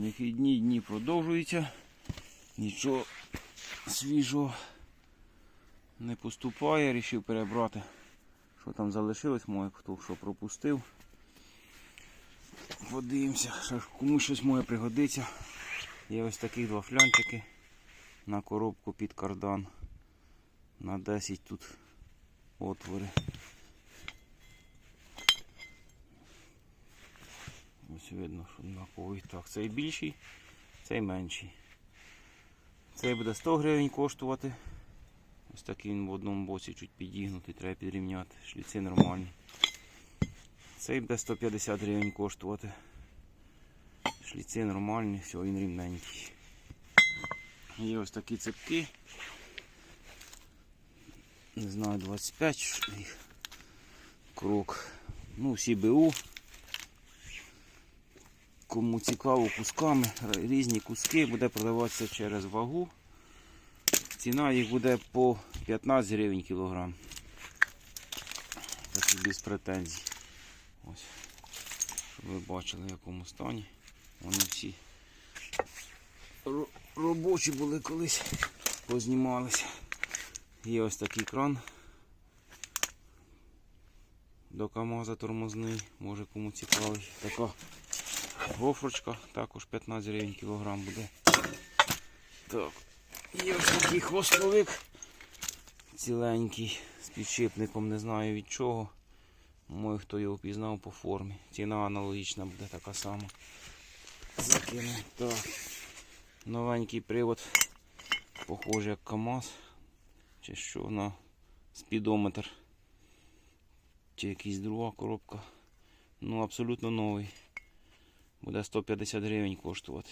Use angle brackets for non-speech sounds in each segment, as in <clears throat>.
Вихідні дні продовжуються. Нічого свіжого не поступає. Рішив перебрати, що там залишилось, моє хто що пропустив. Подивимося, що комусь щось може пригодиться. Є ось такі два флянчики на коробку під кардан. На 10 тут отвори. Ось видно, що однаковий. Так, цей більший, цей менший. Цей буде 100 гривень коштувати. Ось такий він в одному боці чуть підігнутий, треба підрівняти. Шліци нормальні. Цей буде 150 гривень коштувати. Шліци нормальні, все, він рівненький. Є ось такі цепки. Не знаю, 25 їх. крок. Ну, всі БУ. Кому цікаво кусками, різні куски, буде продаватися через вагу. Ціна їх буде по 15 гривень кілограм. Такі без претензій. Ось. Щоб ви бачили в якому стані. Вони всі робочі були колись, познімалися. Є ось такий кран. До КАМАЗа тормозний, може кому цікавий. Така гофрочка, також 15 гривень кілограм буде. Так. Є ось такий хвостовик ціленький, з підшипником, не знаю від чого. Мой хто його пізнав по формі. Ціна аналогічна буде така сама. Закину. Так. Новенький привод, похожий як КАМАЗ. Чи що на спідометр. Чи якась друга коробка. Ну, абсолютно новий. Буде 150 гривень коштувати.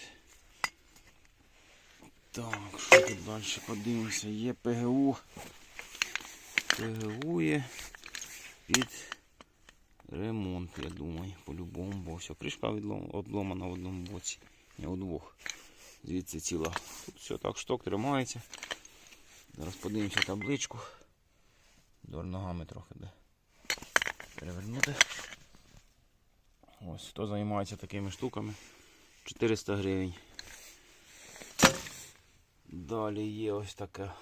Так, що тут далі подивимося? Є ПГУ. ПГУ є під ремонт, я думаю, по-любому, бо все, кришка обломана в одному боці, не у двох. Звідси ціла. Тут все так, шток тримається. Зараз подивимося табличку. Дор ногами трохи де. Перевернути. Ось, хто займається такими штуками. 400 гривень. Далі є ось така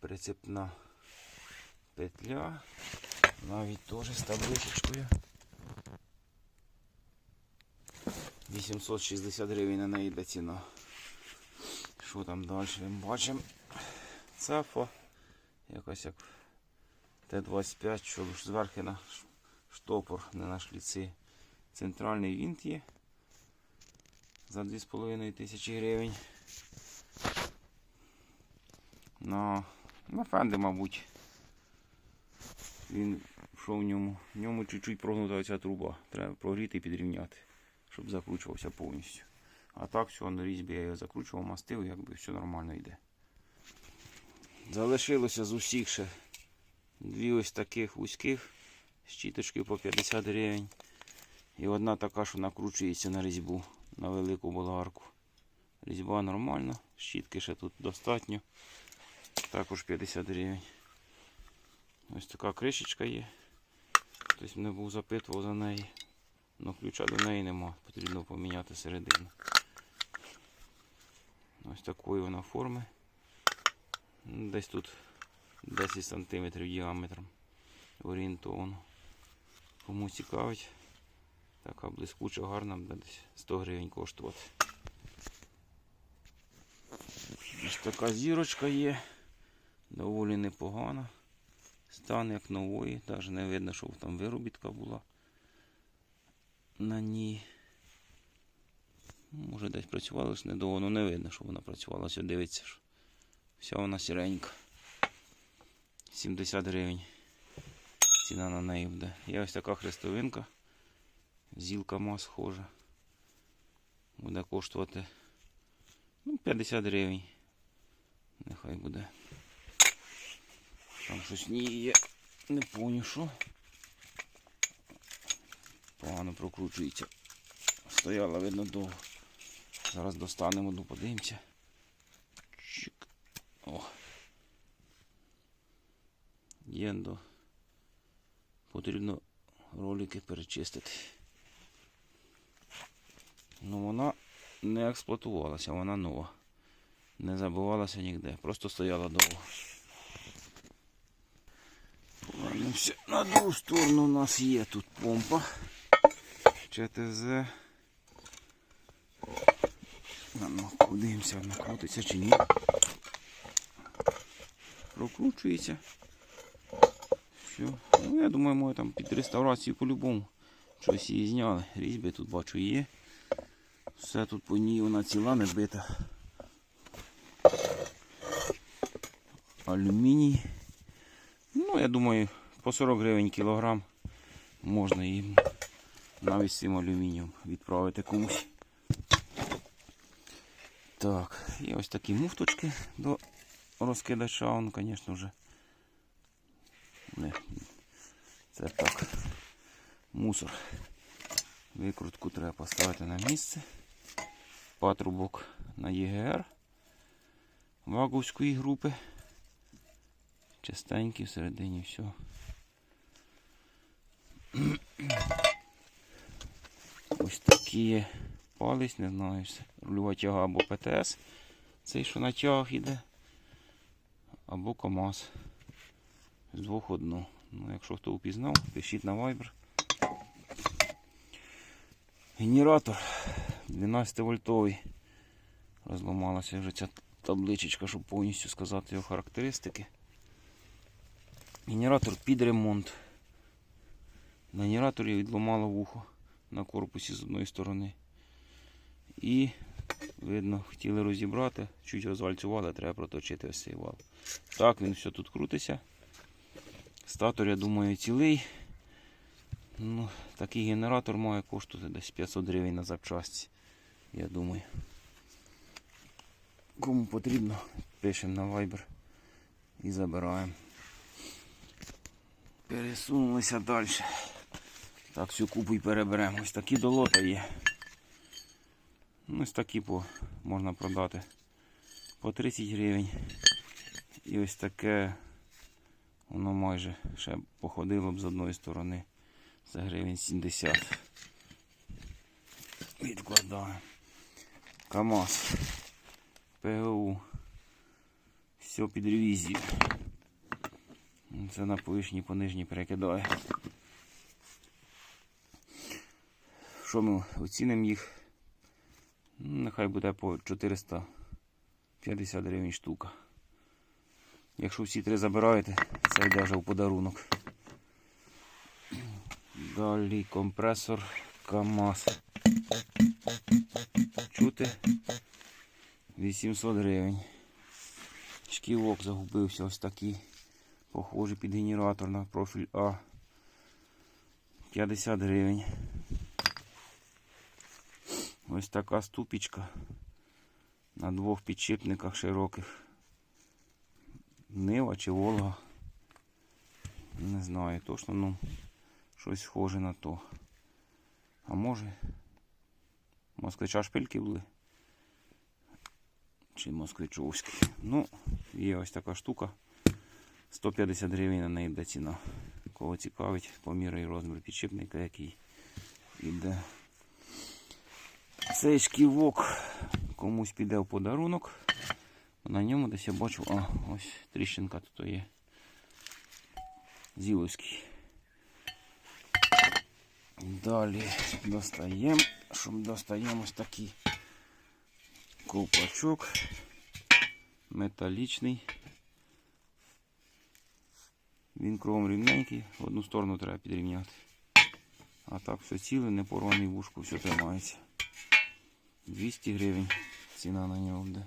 прицепна петля. Навіть теж з табличечкою. 860 гривень на неї йде ціна. Що там далі ми бачимо? Цефа. Якось як Т-25, що зверху на штопор, не на шліці. Центральний винт є за 2,5 тисячі гривень. На, на фенди, мабуть. Він що в ньому? В ньому чуть-чуть прогнута оця труба. Треба прогріти і підрівняти, щоб закручувався повністю. А так все на різьбі я його закручував, мастив, якби все нормально йде. Залишилося з усіх ще дві ось таких вузьких щіточки по 50 гривень. І одна така, що накручується на різьбу на велику болгарку. Різьба нормальна, щітки ще тут достатньо. Також 50 гривень. Ось така кришечка є. Хтось мене був запитував за неї. але ключа до неї нема. Потрібно поміняти середину. Ось такої вона форми. Ну, Десь тут 10 см діаметром орієнтовно. Кому цікавить, така блискуча, гарна, буде десь 100 гривень коштувати. Ось така зірочка є, доволі непогана. Стан як нової, навіть не видно, що там виробітка була на ній. Може десь працювала лише недовго, але не видно, що вона працювала. Все дивиться, що вся вона сіренька. 70 гривень. Ціна на неї буде. Є ось така хрестовинка. Зілка ма схожа. Буде коштувати ну, 50 гривень. Нехай буде. Там щось ні є. Не поняв, що. Погано прокручується. Стояла, видно, довго. Зараз достанемо, ну подивимося. Чик. О. Єндо. Потрібно ролики перечистити. Ну вона не експлуатувалася, вона нова. Не забувалася ніде, просто стояла довго. Повернемося на другу сторону. У нас є тут помпа. ЧТЗ. Ну, подивимося, вона крутиться чи ні. Прокручується. Все. Ну, я думаю, може там під реставрацію по-любому. Щось її зняли. Різьби тут бачу є. Все тут по ній вона ціла не бита. Алюміній. Ну, я думаю, по 40 гривень кілограм можна її навіть з цим алюмінієм відправити комусь. Так, і ось такі муфточки до розкидача, он, звісно вже. Не, це так. Мусор. Викрутку треба поставити на місце. Патрубок на ЄГР ваговської групи. Частенький всередині все. <clears throat> Ось такі є палець, не знаю, рульова тяга або ПТС. Цей, що на тяг іде. Або КАМАЗ. З двох одну. Ну, якщо хто впізнав, пишіть на Viber. Генератор 12 вольтовий. Розламалася вже ця табличечка, щоб повністю сказати його характеристики. Генератор під ремонт. На генераторі відламало вухо на корпусі з одної сторони. І, видно, хотіли розібрати, чуть розвальцювали, треба проточити ось цей вал. Так, він все тут крутиться. Статор, я думаю, цілий. Ну, такий генератор має коштувати десь 500 гривень на запчасті. Я думаю. Кому потрібно, пишемо на Viber і забираємо. Пересунулися далі. Так, всю купу і переберемо. Ось такі долота є. Ось такі по, можна продати по 30 гривень. І ось таке воно майже ще походило б з одної сторони за гривень 70. Відкладаємо. КАМАЗ. ПГУ. Все під ревізію. Це на повишні по нижній перекидає. Що ми оцінимо їх? Ну, Нехай буде по 450 гривень штука. Якщо всі три забираєте, це йде вже в подарунок. Далі компресор КАМАЗ. Чути? 800 гривень. Шківок загубився ось такий. Похожий під генератор на профіль А. 50 гривень. Ось така ступічка на двох підшипниках широких. Нива чи Волга. Не знаю точно, ну щось схоже на то. А може москвича шпильки були? Чи москвичовські. Ну, є ось така штука. 150 гривень на неї йде ціна. Кого цікавить, поміряй розмір підшипника, який іде. Цей шківок комусь піде в подарунок. На ньому десь я бачу, а, ось тріщинка тут є. Зіловський. Далі достаємо, щоб достаємо ось такий ковпачок металічний. Він кровом рівненький, в одну сторону треба підрівняти. А так все ціле, не порваний вушку, все тримається. 200 гривень ціна на нього буде.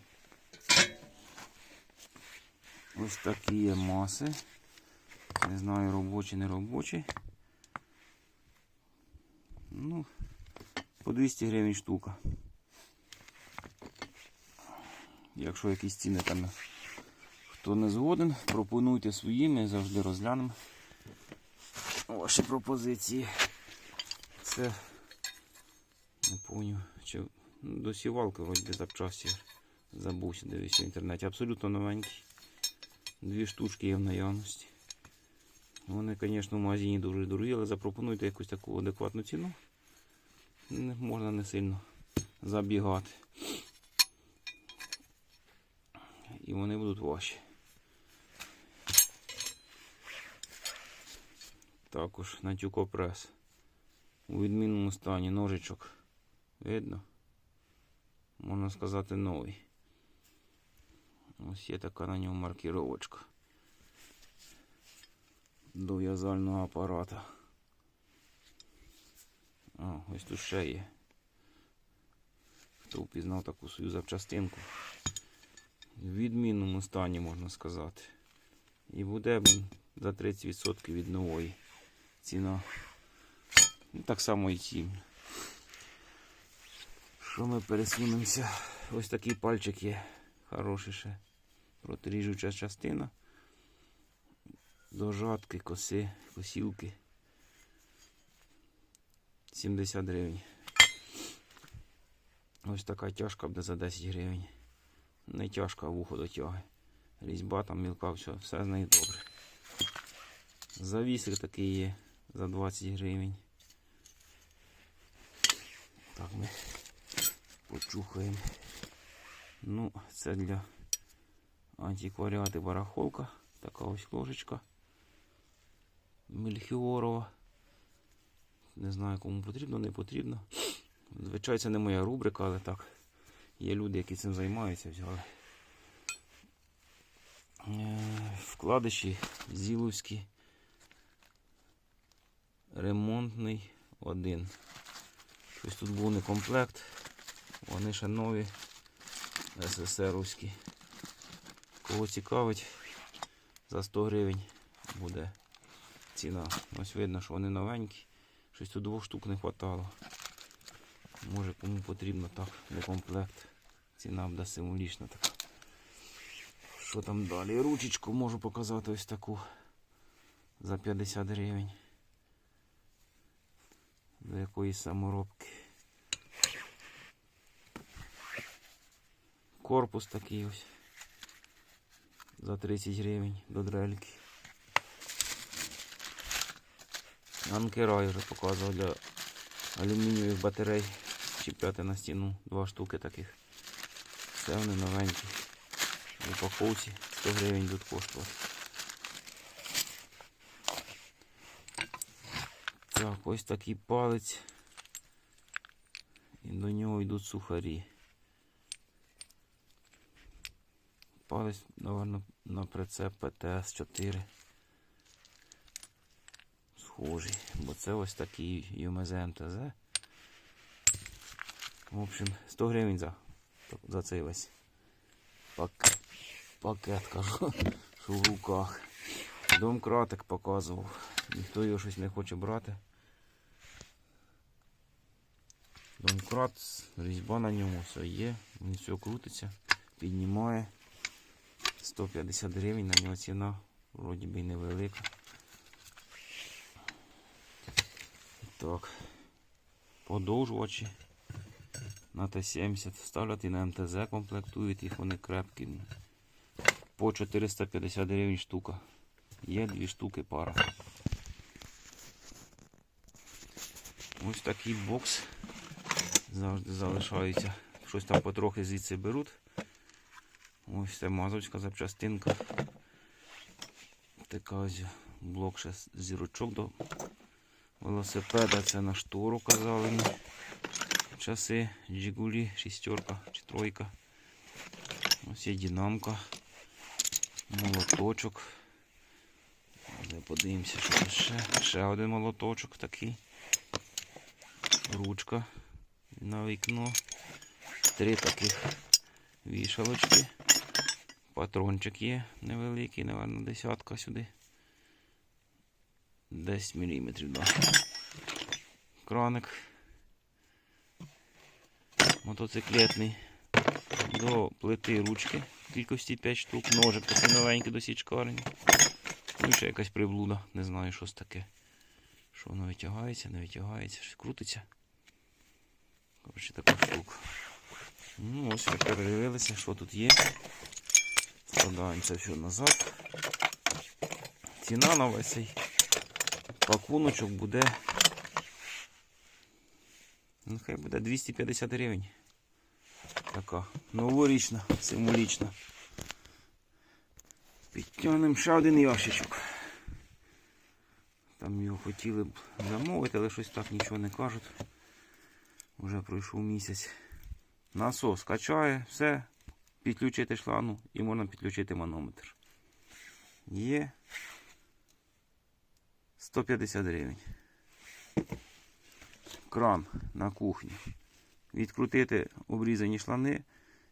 Ось такі є маси. Не знаю, робочі, не робочі. Ну, по 200 гривень штука. Якщо якісь ціни там хто не згоден, пропонуйте свої, ми завжди розглянемо ваші пропозиції. Це не пам'ятаю, чи до сівалки вроді запчасті забувся, дивився в інтернеті. Абсолютно новенький. Дві штучки є в наявності. Вони, звісно, в магазині дуже дорогі, але запропонуйте якусь таку адекватну ціну не можна не сильно забігати. І вони будуть важчі. Також на тюкопрес. У відмінному стані ножичок. Видно? Можна сказати, новий. Ось є така на ньому маркіровочка до в'язального апарата. А, ось тут ще є. Хто впізнав таку свою запчастинку. В відмінному стані, можна сказати. І буде за 30% від нової ціна. Ну, так само і ці. Що ми пересунемося? Ось такий пальчик є. Хороший ще. Протиріжуча частина. До жатки, коси, косілки. 70 гривень. Ось така тяжка буде за 10 гривень. Не тяжка вухо до тяги. Різьба там мілка, все, все з неї добре. Завісик такий є за 20 гривень. Так ми почухаємо. Ну, це для антикваріати барахолка. Така ось ложечка. Мельхіорова. Не знаю, кому потрібно, не потрібно. Звичайно, це не моя рубрика, але так. Є люди, які цим займаються, взяли. Е, Вкладиші Зіловські. Ремонтний один. Щось тут був не комплект. Вони ще нові СССРовські. Кого цікавить, за 100 гривень буде ціна. Ось видно, що вони новенькі. Щось тут двох штук не вистачало. Може кому потрібно так, не комплект. Ціна буде символічна така. Що там далі? Ручечку можу показати ось таку за 50 гривень. До якоїсь саморобки. Корпус такий ось. За 30 гривень до дрельки. Анкера я вже показував для алюмінієвих батарей. Чіпляти на стіну два штуки таких. Все вони новенькі. В упаковці 100 гривень будуть коштувати. Так, ось такий палець. І до нього йдуть сухарі. Палець, напевно, на прицеп ПТС-4. Схожий, бо це ось такий ЮМЗ МТЗ. В общем, 100 гривень за, за цей весь пак, пакет, кажу, <laughs> що в руках. Домкратик показував. Ніхто його щось не хоче брати. Домкрат, різьба на ньому все є, він все крутиться, піднімає. 150 гривень, на нього ціна, вроді би невелика. Так, подовжувачі на Т-70 вставляти на МТЗ комплектують їх, вони крепкі. По 450 гривень штука. Є дві штуки пара. Ось такий бокс завжди залишається. Щось там потрохи звідси беруть. Ось це мазовська запчастинка. Така ось блок ще зірочок до велосипеда. Це на штору казали мені. Часи Жигулі, шістерка чи тройка. Ось є динамка, молоточок. Подивимося, що тут ще. Ще один молоточок такий. Ручка на вікно. Три таких вішалочки. Патрончик є невеликий, напевно, десятка сюди. 10 мм, да. Краник. Мотоциклетний. До плити ручки кількості 5 штук. Ножик такий новенький до січкарні. Ну і ще якась приблуда. Не знаю, що це таке. Що воно витягається, не витягається, щось крутиться. Коротше, така штука. Ну, ось ми передивилися, що тут є. Складаємо це все назад. Ціна на весь цей пакуночок буде. Ну, хай буде 250 гривень. Така новорічна, символічна. Підтягнемо ще один ящичок. Там його хотіли б замовити, але щось так нічого не кажуть. Уже пройшов місяць. Насос качає, все. Підключити шлангу і можна підключити манометр. Є 150 гривень. Кран на кухні. Відкрутити обрізані шлани,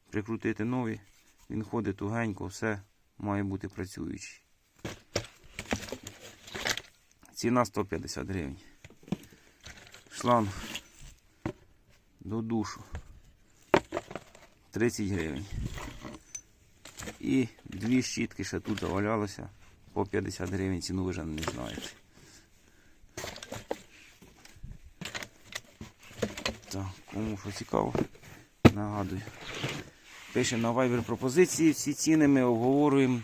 прикрутити нові. Він ходить тугенько, все має бути працюючий. Ціна 150 гривень. Шланг до душу 30 гривень. І дві щітки ще тут завалялося по 50 гривень, ціну ви вже не знаєте. Так, кому що цікаво, нагадую. Пише на Viber пропозиції, всі ціни ми обговорюємо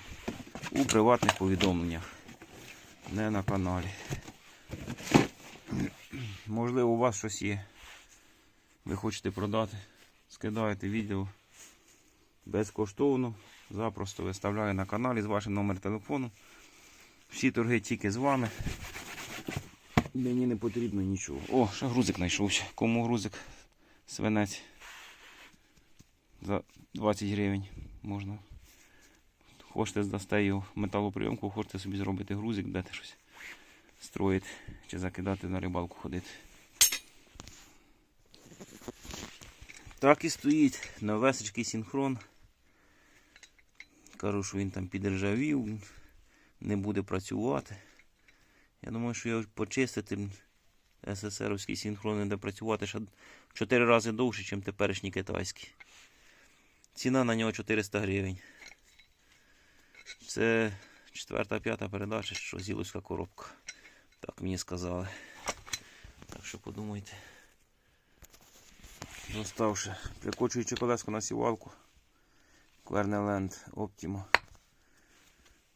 у приватних повідомленнях, не на каналі. Можливо, у вас щось є. Ви хочете продати, скидаєте відео безкоштовно, запросто виставляю на каналі з вашим номером телефону. Всі торги тільки з вами. Мені не потрібно нічого. О, ще грузик знайшовся. Кому грузик? Свинець. За 20 гривень можна. Хочете здасте його металоприйомку, хочете собі зробити грузик, дати щось строїти чи закидати на рибалку ходити. Так і стоїть новесечкий синхрон. Кажу, що він там підржавів, не буде працювати. Я думаю, що його почистити СССРовський синхрон буде працювати ще в 4 рази довше, ніж теперішній китайський. Ціна на нього 400 гривень. Це четверта, п'ята передача, що зілоська коробка. Так мені сказали. Так що подумайте. Доставши прикочуючи колеску на сівалку. Квернеленд Optimo.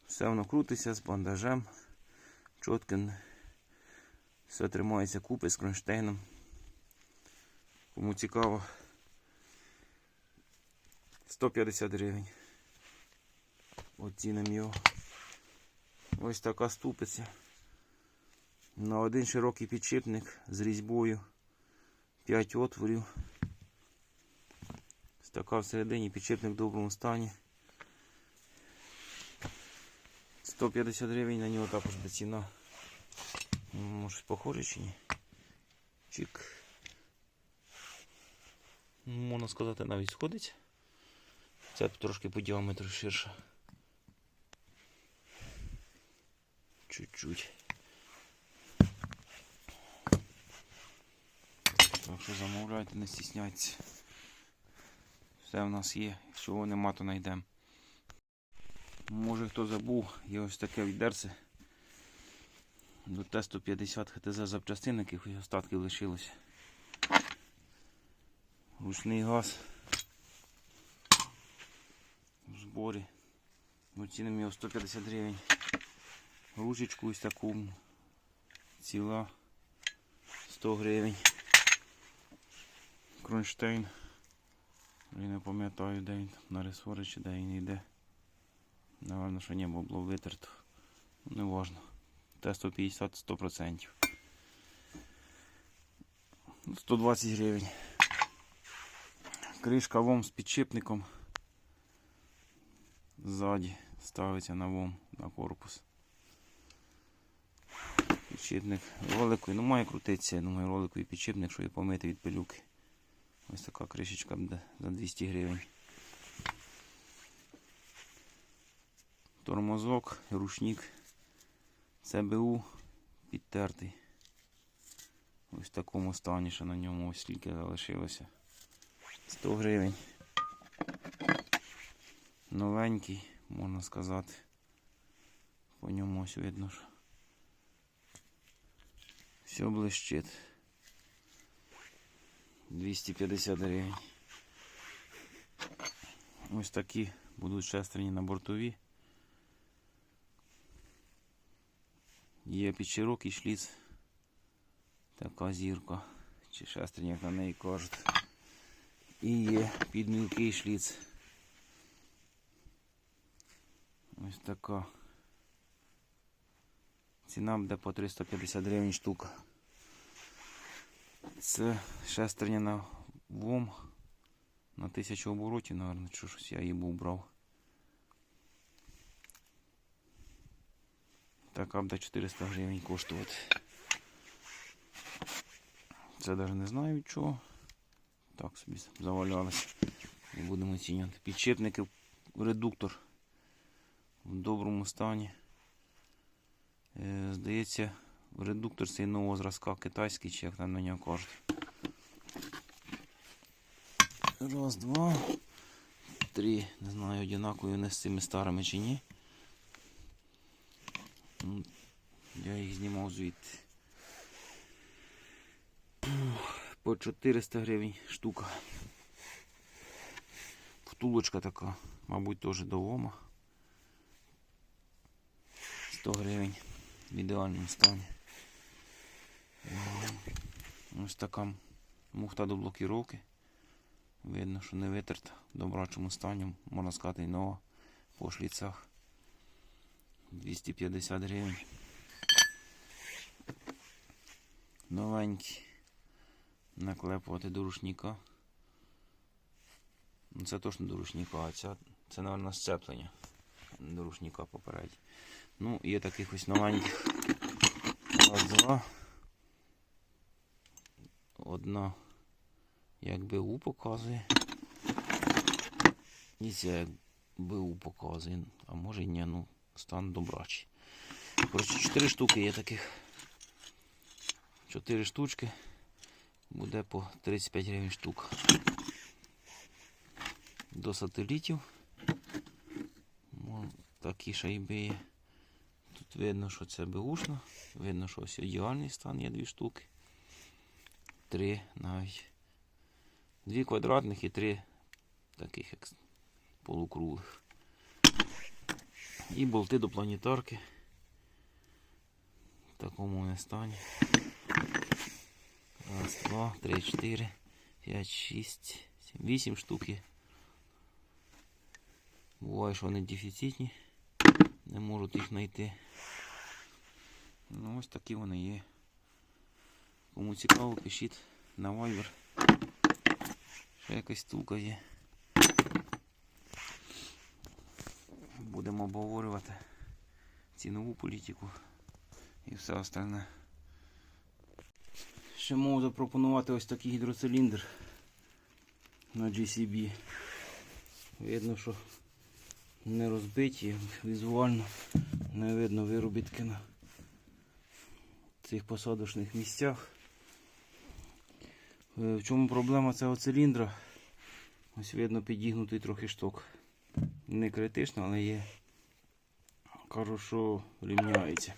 Все воно крутиться з бандажем. Чоткин. Все тримається купи з кронштейном. Кому цікаво. 150 гривень. Оцінимо його. Ось така ступиця. На один широкий підшипник з різьбою 5 отворів. Така всередині підшипник в доброму стані. 150 гривень на нього також ціна. Може похоже чи ні? Чик. Можна сказати, навіть сходить. Це трошки по діаметру ширше. Чуть-чуть. Так що замовляйте, не стісняйтеся. Все в нас є. Якщо нема, то знайдемо. Може хто забув, є ось таке відерце. До тесту 50 ХТЗ запчастин, яких остатків лишилося. Ручний газ. В зборі. Оцінимо його 150 гривень. Ручечку ось таку ціла 100 гривень. Кронштейн. Я не пам'ятаю, де він там, на ресори де він йде. Напевно, що небо було витерто. Ну, Не важно. Тесту 50 100%. 120 гривень. Кришка вом з підшипником. Ззаді ставиться на вом на корпус. Підшипник роликовий, ну має крутитися, я думаю, роликовий підшипник, щоб помити від пилюки. Ось така кришечка буде за 200 гривень. Тормозок, рушник, ЦБУ підтертий. Ось в такому стані, що на ньому ось скільки залишилося. 100 гривень. Новенький, можна сказати. По ньому ось видно, що все блищить. 250 гривень. Ось такі будуть шестерні на бортові. Є під широкий шліц. Така зірка. Чи шестерні, як на неї кажуть. І є під мілкий шліц. Ось така. Ціна буде по 350 гривень штука. Це шестерня на ВОМ на 1000 оборотів, мабуть, що щось я її був брав. Така буде 400 гривень коштувати. Це навіть не знаю чого. Так собі завалялося. Не будемо оцінювати. Підшипники, редуктор в доброму стані. Е, Здається, редуктор цей нового зразка китайський, чи як там на нього кажуть. Раз, два, три. Не знаю, однакові вони з цими старими чи ні. М, Я їх знімав звідти. По 400 гривень штука. Втулочка така, мабуть, теж до ОМА. 100 гривень в ідеальному стані. Ось така муфта до блокіровки. Видно, що не витерта в добрачому стані, можна сказати, нова по шліцах. 250 гривень. Новенький. Наклепувати до рушника. Ну, Це точно до рушника, а ця, це, мабуть, сцеплення до рушника попередньо. Ну, є таких ось новеньких. Раз, два. Одна як БУ показує. І ця як БУ показує. А може ні, ну, стан добрачий. Коротше, 4 штуки є таких. 4 штучки. Буде по 35 гривень штука. До сателітів. Вон Такі шайби є. Тут видно, що це беушна. Видно, що ось ідеальний стан є дві штуки. Три навіть. Дві квадратних і три таких як полукруглих. І болти до планетарки. В такому вони стані. Раз, два, три, чотири, п'ять, шість, сім, вісім штук є. Буває, що вони дефіцитні. Не можуть їх знайти. Ну ось такі вони є. Кому цікаво, пишіть на Viber. Ще якась стулка є. Будемо обговорювати цінову політику і все остальне. Ще можу запропонувати ось такий гідроциліндр на GCB. Видно, що не розбиті, візуально не видно виробітки на цих посадочних місцях. Е, В чому проблема цього циліндра? Ось видно підігнутий трохи шток. Не критично, але є. Що рівняється.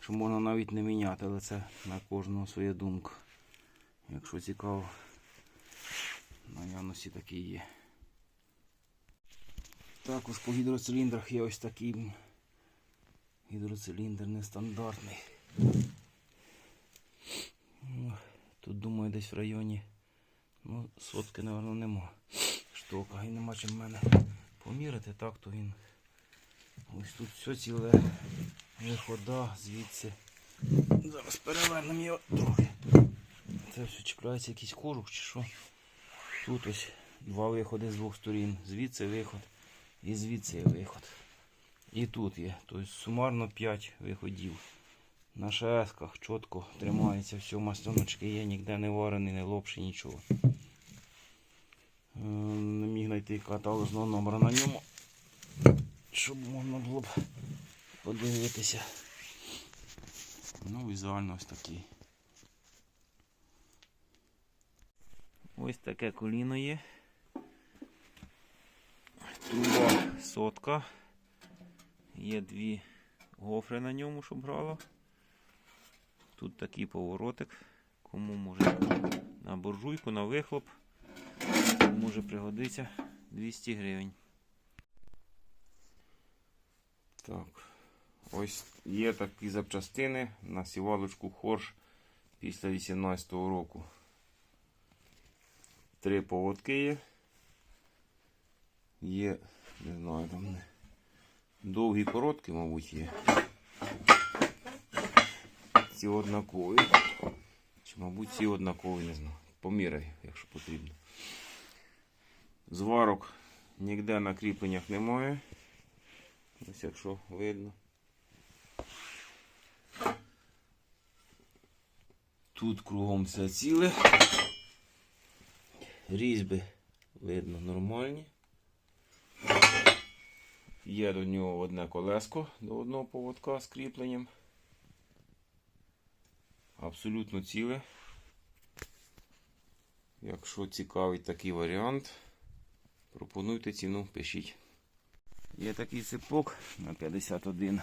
Що можна навіть не міняти, але це на кожного своя думка. Якщо цікаво, наявності такі є. Також по гідроциліндрах є ось такий гідроциліндр нестандартний. Ну, Тут думаю десь в районі ну, сотки, мабуть, нема штука. І нема чим в мене поміряти, так то він. Ось тут все ціле вихода звідси. Зараз перевернемо його трохи. Це все чіпляється якийсь кожух чи що. Тут ось два виходи з двох сторін. Звідси виход і звідси виход. І тут є. Тобто сумарно 5 виходів. На шесках чітко тримається все, мастоночки є, ніде не варений, не лопший, нічого. Не міг знайти каталожного номера на ньому, щоб можна було б подивитися. Ну, візуально ось такий. Ось таке коліно є. Труба сотка. Є дві гофри на ньому, щоб брало. Тут такий поворотик. Кому може на буржуйку, на вихлоп. Може пригодиться 200 гривень. Так. Ось є такі запчастини на сівалочку Хорш після 18-го року. Три поводки є. Є, не знаю, там Довгі короткі, мабуть, є. Ці однакові. Чи, мабуть, ці однакові, не знаю. Поміряй, якщо потрібно. Зварок ніде на кріпленнях немає. Ось якщо видно. Тут кругом все ціле. Різьби видно нормальні. Є до нього одне колеско до одного поводка з кріпленням. Абсолютно ціле. Якщо цікавий такий варіант, пропонуйте ціну, пишіть. Є такий цепок на 51.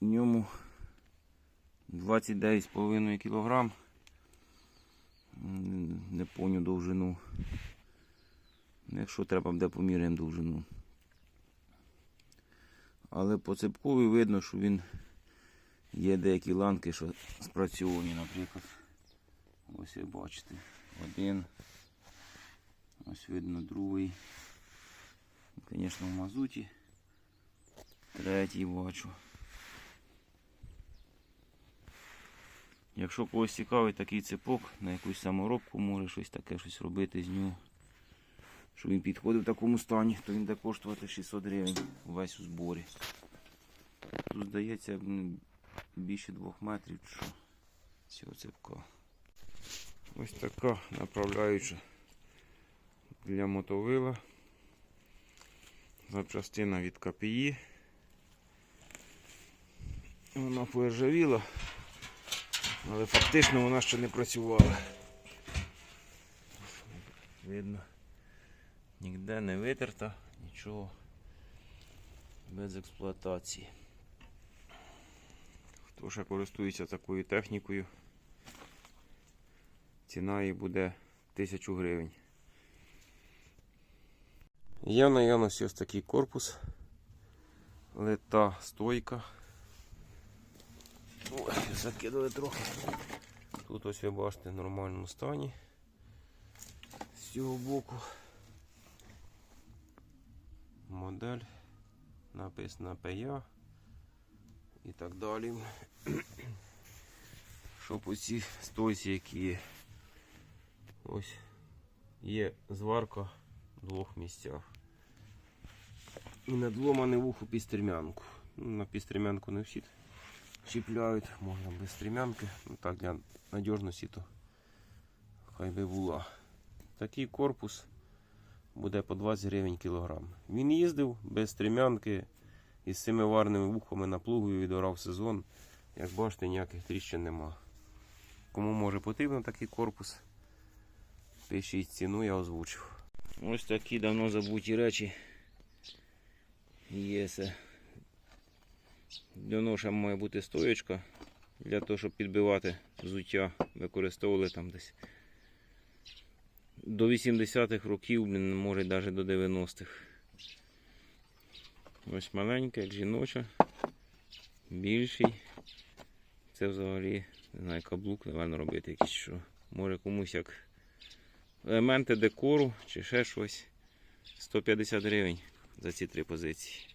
В ньому 29,5 кг. Не поню довжину. Ну, Якщо треба, буде поміряємо довжину. Але по цепкові видно, що він є деякі ланки, що спрацьовані, наприклад. Ось ви бачите. Один. Ось видно другий. Звісно, в мазуті. Третій бачу. Якщо когось цікавить такий цепок на якусь саморобку, може щось таке щось робити з нього. Щоб він підходив в такому стані, то він буде коштувати 600 гривень весь у зборі. Тут здається більше двох метрів цього цепка. Ось така направляюча для мотовила. Запчастина від КПІ. Вона поіржавіла, але фактично вона ще не працювала. Видно, ніде не витерта, нічого без експлуатації. Хто ще користується такою технікою, ціна її буде 1000 гривень. Є в наявності ось такий корпус, лита стойка. Ой, закидали трохи. Тут ось ви бачите в нормальному стані. З цього боку. Модель. Написано ПЯ і так далі. Що по цій стойці, які є. Ось є зварка двох місцях. І надломане вухо під стрімянку. Ну, на підстрімянку не всі чіпляють, можна без стрімянки. Ну так, для надіжності то хай би була. Такий корпус буде по 20 гривень кілограм. Він їздив без стрімянки із цими варними вухами на плугу і відорав сезон. Як бачите, ніяких тріщин нема. Кому може потрібен такий корпус, пишіть ціну, я озвучив. Ось такі давно забуті речі. Є це. Для ноша має бути стоєчка. Для того, щоб підбивати взуття, використовували там десь до 80-х років, може навіть до 90-х. Ось маленька, як жіноча, більший. Це взагалі, не знаю, каблук, напевно, робити якийсь що. Може комусь як елементи декору чи ще щось. 150 гривень за ці три позиції.